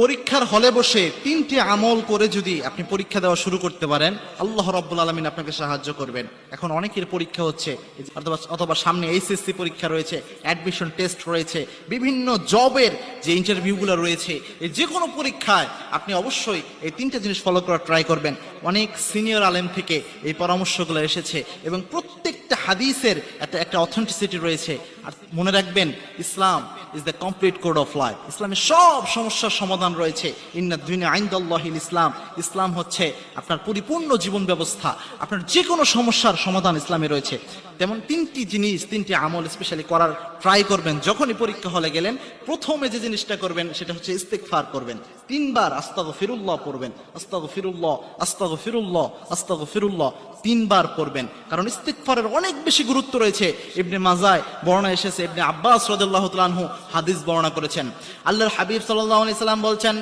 পরীক্ষার হলে বসে তিনটি আমল করে যদি আপনি পরীক্ষা দেওয়া শুরু করতে পারেন, আল্লাহ রব্বুল আলমিন আপনাকে সাহায্য করবেন। এখন অনেকের পরীক্ষা হচ্ছে, অথবা অথবা সামনে এইচএসসি পরীক্ষা রয়েছে অ্যাডমিশন টেস্ট রয়েছে, বিভিন্ন জবের যে ইন্টারভিউগুলো রয়েছে যে কোনো পরীক্ষায় আপনি অবশ্যই এই তিনটা জিনিস ফলো করার ট্রাই করবেন। অনেক সিনিয়র আলেম থেকে এই পরামর্শগুলো এসেছে এবং প্রত্যেকটা হাদিসের একটা একটা অথেন্টিসিটি রয়েছে। আর মনে রাখবেন, Islam is the complete code of life ইসলামের সব সমস্যার সমাধান রয়েছে। ইন্না দুনিয়া আইন্দাল্লাহিল ইসলাম। ইসলাম হচ্ছে আপনার পরিপূর্ণ জীবন ব্যবস্থা। আপনার যে কোনো সমস্যার সমাধান ইসলামে রয়েছে। তেমন তিনটি জিনিস, তিনটি আমল স্পেশালি করার ট্রাই করবেন। যখনই পরীক্ষা হলে গেলেন, প্রথমে যে জিনিসটা করবেন, সেটা হচ্ছে ইস্তেকফার করবেন। তিনবার আস্তাগ ফিরুল্লাহ পড়বেন। আস্তাগ ফিরুল্লাহ আস্তাগ ফিরুল্লাহ আস্তাগ ফিরুল্লাহ তিনবার পড়বেন। কারণ ইস্তেকফারের অনেক বেশি গুরুত্ব রয়েছে। ইবনে মাজায় বর্ণনা এসেছে, ইবনে আব্বাস রাদিয়াল্লাহু তাআলাহু হাদিস বর্ণনা করেছেন। আল্লাহর হাবিব সাল্লাল্লাহু আলাইহি সাল্লাম বলছেন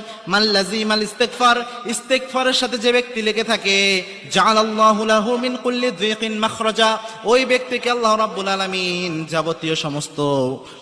লাজিমাল ইস্তেগফার, ইস্তেগফারের সাথে যে ব্যক্তি লেগে থাকে, জাআলাল্লাহু লাহু মিন কুল্লি যিকিন মাখরাজা, ওই ব্যক্তিকে আল্লাহ রাব্বুল আলামিন যাবতীয় সমস্ত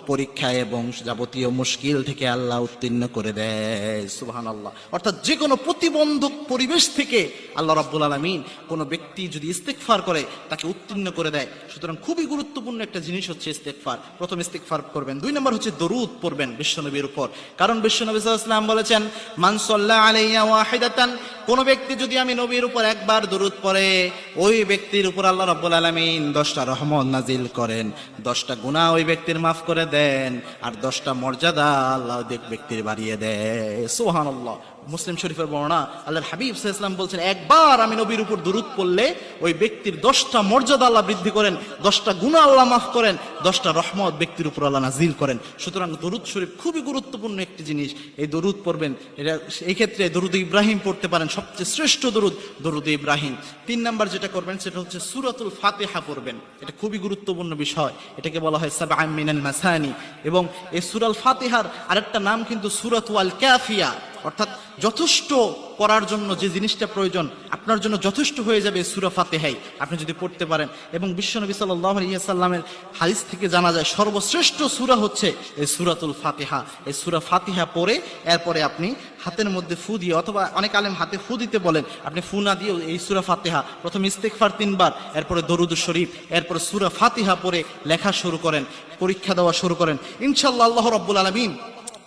পরীক্ষা এবং যাবতীয় মুশকিল থেকে আল্লাহ উত্তীর্ণ করে দেয়। সুবহানাল্লাহ। অর্থাৎ যে কোনো প্রতিবন্ধক পরিবেশ থেকে আল্লাহ রাব্বুল আলমিন কোনো ব্যক্তি যদি ইস্তেকফার করে, তাকে উত্তীর্ণ করে দেয়। সুতরাং খুবই গুরুত্বপূর্ণ একটা জিনিস হচ্ছে ইস্তেকফার প্রথম ইস্তেকফার করবেন দুই নম্বর হচ্ছে দরুদ পড়বেন বিশ্বনবীর উপর। কারণ বিশ্বনবী সাল্লাহ বলেছেন মানসল্লাহ সাল্লা আলাইয়া ওয়াহিদাতান কোন ব্যক্তি যদি আমি নবীর উপর একবার দূরত পড়ে, ওই ব্যক্তির উপর আল্লাহ রব্বুল আলমিন দশটা রহমত নাজিল করেন। দশটা গুণা ওই ব্যক্তির মাফ করে দেন, আর দশটা মর্যাদা আল্লাহ ব্যক্তির বাড়িয়ে দেয়। সুবহানাল্লাহ। মুসলিম শরীফের বর্ণনা, আল্লাহর হাবিব ইসলাম বলছেন, একবার আমি নবীর উপর দুরুদ পড়লে ওই ব্যক্তির দশটা মর্যাদা আল্লাহ বৃদ্ধি করেন, দশটা গুণা আল্লাহ মাফ করেন, দশটা রহমত ব্যক্তির উপর আল্লাহ নাজিল করেন। সুতরাং দরুদ শরীফ খুবই গুরুত্বপূর্ণ একটি জিনিস, এই দরুদ পড়বেন, এটা এই ক্ষেত্রে দরুদ ইব্রাহিম পড়তে পারেন, সবচেয়ে শ্রেষ্ঠ দরুদ দরুদ ইব্রাহিম। তিন নাম্বার যেটা করবেন, সেটা হচ্ছে সুরাতুল ফাতেহা পড়বেন, এটা খুবই গুরুত্বপূর্ণ বিষয়, এটাকে বলা হয় সাবা মিনাল মাসানি, এবং এই সুরাল ফাতেহার আরেকটা নাম কিন্তু সুরাত ওয়াল ক্যাফিয়া অর্থাৎ যথেষ্ট করার জন্য যে জিনিসটা প্রয়োজন, আপনার জন্য যথেষ্ট হয়ে যাবে সুরা ফাতেহাই, আপনি যদি পড়তে পারেন। এবং বিশ্বনবী সাল্লাহ সাল্লামের হাদিস থেকে জানা যায়, সর্বশ্রেষ্ঠ সুরা হচ্ছে এই সুরাতুল ফাতেহা। এই সুরা ফাতিহা পড়ে এরপরে আপনি হাতের মধ্যে ফু দিয়ে, অথবা অনেক আলেম হাতে ফু দিতে বলেন, আপনি ফু না দিয়েও এই সুরা ফাতেহা, প্রথম ইস্তেকফার তিনবার, এরপরে দরুদ শরীফ, এরপরে সুরা ফাতিহা পড়ে লেখা শুরু করেন, পরীক্ষা দেওয়া শুরু করেন। ইনশাল্লাহ আল্লাহ রব্বুল আলমিন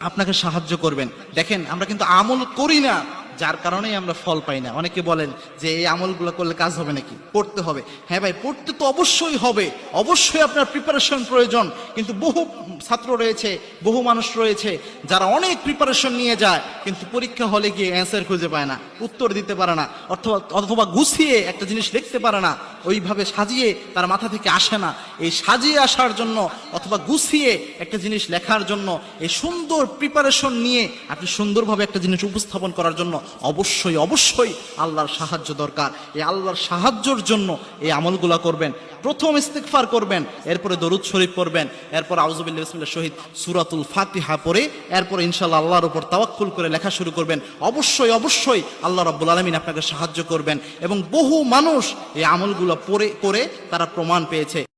আপনাকে সাহায্য করবেন। দেখেন আমরা কিন্তু আমল করি না। যার কারণেই আমরা ফল পাই না। অনেকে বলেন যে এই আমলগুলো করলে কাজ হবে নাকি? পড়তে হবে। হ্যাঁ ভাই, পড়তে তো অবশ্যই হবে। অবশ্যই আপনার প্রিপারেশন প্রয়োজন। কিন্তু বহু ছাত্র রয়েছে, বহু মানুষ রয়েছে, যারা অনেক প্রিপারেশন নিয়ে যায়, কিন্তু পরীক্ষা হলে গিয়ে অ্যান্সার খুঁজে পায় না, উত্তর দিতে পারে না, অথবা অথবা গুছিয়ে একটা জিনিস লিখতে পারে না, ওইভাবে সাজিয়ে তার মাথা থেকে আসে না। এই সাজিয়ে আসার জন্য অথবা গুছিয়ে একটা জিনিস লেখার জন্য, এই সুন্দর প্রিপারেশন নিয়ে আপনি সুন্দরভাবে একটা জিনিস উপস্থাপন করার জন্য অবশ্যই অবশ্যই আল্লাহর সাহায্য দরকার। এই আল্লাহর সাহায্যর জন্য এই আমলগুলা করবেন। প্রথম ইস্তেকফার করবেন, এরপরে দরুদ শরীফ পড়বেন, এরপর আউজুবিল্লাহ বিসমিল্লাহ শহীদ সুরাতুল ফাতিহা পড়ে, এরপর ইনশাল্লাহ আল্লাহর উপর তাওয়াক্কুল করে লেখা শুরু করবেন। অবশ্যই অবশ্যই আল্লাহ রাব্বুল আলমিন আপনাকে সাহায্য করবেন এবং বহু মানুষ এই আমলগুলো পড়ে, করে তারা প্রমাণ পেয়েছে।